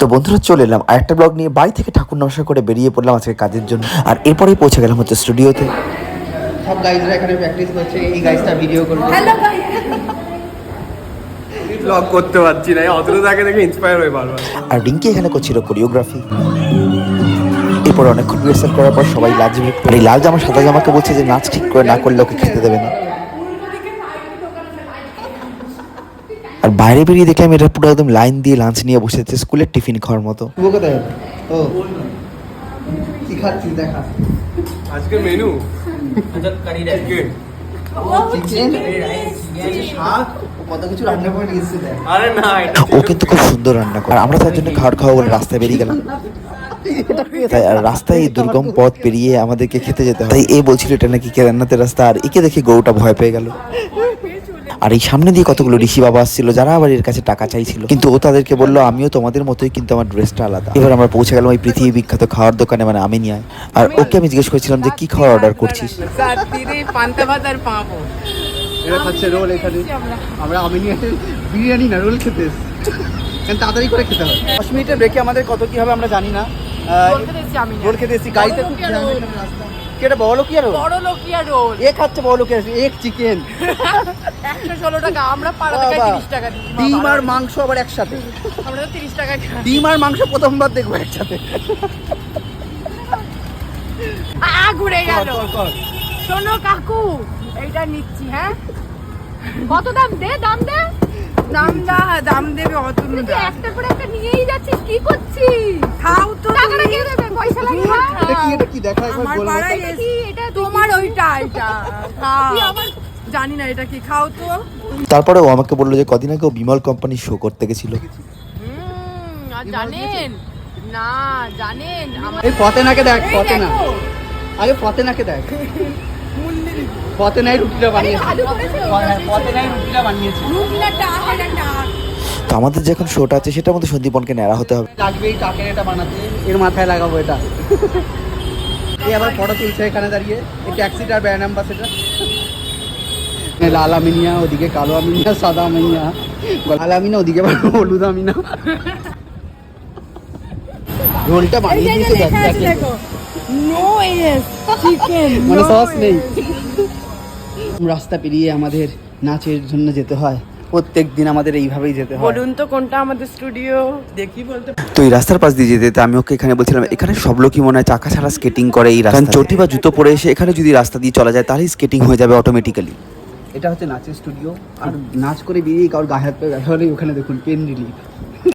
তো বন্ধুরা চলে এলাম আর একটা ব্লগ নিয়ে। বাড়ি থেকে ঠাকুর নমস্কার করে বেরিয়ে পড়লাম আজকে কাজের জন্য। আর এরপরেই পৌঁছে গেলাম হচ্ছে স্টুডিওতে সব গাইজরা এখানে প্র্যাকটিস করছে এই গাইজটা ভিডিও করবে। ব্লগ করতে পারছি না অতটা তাকে দেখে ইন্সপায়ার হয়ে বারবার। আর রিঙ্কি এখানে করছিল কোরিওগ্রাফি এরপর অনেকক্ষণ রিহার্সাল করার পর সবাই লাজবে আর এই লাল জামা সাদা জামাকে বলছে যে নাচ ঠিক করে না করলে ওকে খেতে দেবে না। বাইরে বেরিয়ে দেখলাম এটা পুরো একদম লাইন দিয়ে লাঞ্চ নিয়ে বসেছে স্কুলের টিফিন খাওয়ার মতো। ও। কি খাচ্ছিস? দেখা। আজকে মেনু? চিকেন চিকেন ও কত কিছু রান্না করে নিয়ে এসেছে দেখ। আরে না এটা ও কিন্তু খুব সুন্দর রান্না করে। আমরা তার জন্য খাওয়ার খাওয়া বলে রাস্তায় বেরিয়ে গেলাম। তাই আর রাস্তায় এই দুর্গম পথ পেরিয়ে আমাদেরকে খেতে যেতে হয় তাই এ বলছিল এটা নাকি কেদারনাথের রাস্তা আর একে দেখে গরুটা ভয় পেয়ে গেল। আর এই সামনে দিয়ে কতগুলো ঋষি বাবা আসছিল যারা আবার এর কাছে টাকা চাইছিল। কিন্তু ও তাদেরকে বলল আমিও তোমাদের মতোই কিন্তু আমার ড্রেসটা আলাদা। এবার আমরা পৌঁছে গেলাম ওই পৃথিবী বিখ্যাত খাওয়ার দোকানে মানে আমি নিয়ে আর ওকে আমি জিজ্ঞেস করেছিলাম যে কি খাওয়ার অর্ডার করছিস? এরা খাচ্ছে রোল এখানে। আমরা আমি নিয়ে বিরিয়ানি না রোল খেতে তাড়াতাড়ি করে খেতে হবে। দশ মিনিটের ব্রেকে আমাদের কত কি হবে আমরা জানি না। আহ, বলতে দিচ্ছি আমি না। রোল খেতে এসেছি গাড়িতে খুব বড়লোকিয়া জ্যাম রোল। এখানে রাস্তা। কি এটা বড় কি আর বড় লোকিয়া রোল। এ খাচ্ছে বড় লোক এক চিকেন। একশো ষোলো টাকা আমরা পাড়া থেকে বাবা। তিরিশ টাকা দিই ডিম আর মাংস আবার একসাথে। আমরা তো তিরিশ টাকা ডিম আর মাংস প্রথমবার দেখব একসাথে। আ ঘুরে গেল। শোনো কাকু এইটা নিচ্ছি হ্যাঁ? কত দাম দে দাম দে? দাম দা দাম দেবে অত একটা করে একটা নিয়েই যাচ্ছিস? কি করছিস? দেখা একবার এটা তোমার ওইটা এটা জানি না এটা কি খাও তো। তারপরে ও আমাকে বলল যে কদিন আগে ও বিমল কোম্পানি শো করতে গেছিল। আর জানেন? না জানেন এই ফতেনাকে দেখ ফতেনা। আগে ফতেনাকে দেখ। ফতেনাই রুটিটা বানিয়েছে। করেছে? হ্যাঁ, ফতেনাই রুটিটা বানিয়েছে। রুটিটা। তো আমাদের যে এখন শোটা আছে সেটার মধ্যে সন্দীপনকে নেড়া হতে হবে। লাগবে এই কাকের এটা বানাতে। এর মাথায় লাগাবো এটা। এই আবার ফটো তুলছে এখানে দাঁড়িয়ে। এই ট্যাক্সিটার ব্র্যান্ড অ্যাম্বাসেডার লাল আমিনিয়া ওদিকে কালো আমিনিয়া সাদা আমিনিয়া। লাল আমিনা ওদিকে হলুদ আমিনা। রোলটা বানিয়ে দিয়েছে মানে সস নেই। রাস্তা পেরিয়ে আমাদের নাচের জন্য যেতে হয়। প্রত্যেক দিন আমাদের এইভাবেই যেতে হয়। বলুন তো কোনটা আমাদের স্টুডিও? দেখি বলতে তো এই রাস্তার পাশ দিয়ে যেতে যেতে আমি ওকে এখানে বলছিলাম এখানে সব লোকই মনে হয় চাকা ছাড়া স্কেটিং করে এই রাস্তা চটি বা জুতো পরে এসে এখানে যদি রাস্তা দিয়ে চলা যায় তাহলে স্কেটিং হয়ে যাবে অটোমেটিক্যালি এটা হচ্ছে নাচের স্টুডিও। আর নাচ করে বেরিয়ে কারোর গায়ে হাত পায়ে ব্যথা হলে ওখানে দেখুন পেন রিলিফ